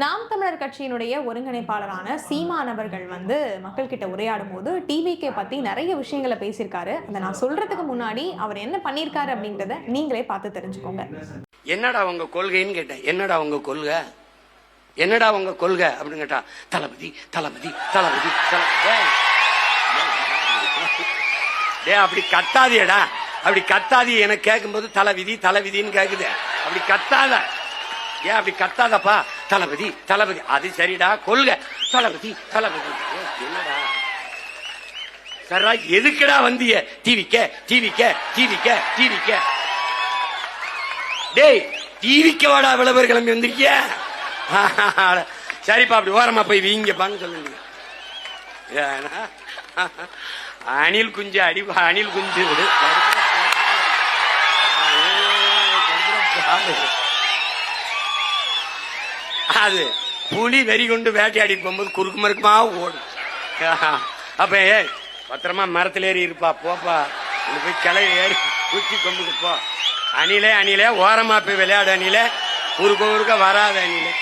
நாம் தமிழர் கட்சியினுடைய ஒருங்கிணைப்பாளரான சீமான் அவர்கள் வந்து மக்கள்கிட்ட உரையாடும் போது டிவிகே பத்தி நிறைய விஷயங்களை பேசியிருக்காரு. அதை நான் சொல்றதுக்கு முன்னாடி அவர் என்ன பண்ணியிருக்காரு அப்படின்றத நீங்களே பார்த்து தெரிஞ்சுக்கோங்க. என்னடா உங்க கொள்கைன்னு கேட்டேன். என்னடா உங்க கொள்கை? என்னடா உங்க கொள்கை? அப்படின்னு கேட்டா தளபதி தளபதி தளபதி தளபதி. டே அப்படி கத்தாதியடா அப்படி கத்தாதி எனக்கு கேட்கும்போது தலைவிதி தலைவிதின்னு கேக்குது. அப்படி கத்தாத. ஏன் அப்படி கத்தாதப்பா? தளபதி தளபதி. அது சரிடா கொள்க. தளபதி தளபதி. என்னடா? சரா எதுக்குடா வந்திய? டிவிக்க டிவிக்க டிவிக்க டிவிக்க. டேய் டிவிக்க வாடா விளம்பர கிளம்பி வந்திருக்கிய? சரிப்பா அப்படி ஓரமா போய் வீங்கப்பான்னு சொல்லுங்க. அணில் குஞ்சு அடி அணில் குஞ்சு விடு. அது புலி வெறி கொண்டு வேட்டையாடி போகும்போது குறுக்கு மறுக்குமா ஓடும். அப்ப ஏய் பத்திரமா மரத்துல ஏறி இருப்பா போப்பா. போய் கிளை ஏறி குச்சி கொம்புக்கு போ. அணிலே அணிலே ஓரமா போய் விளையாடு அணிலே. குறுக்க குறுக்க வராது அணிலே.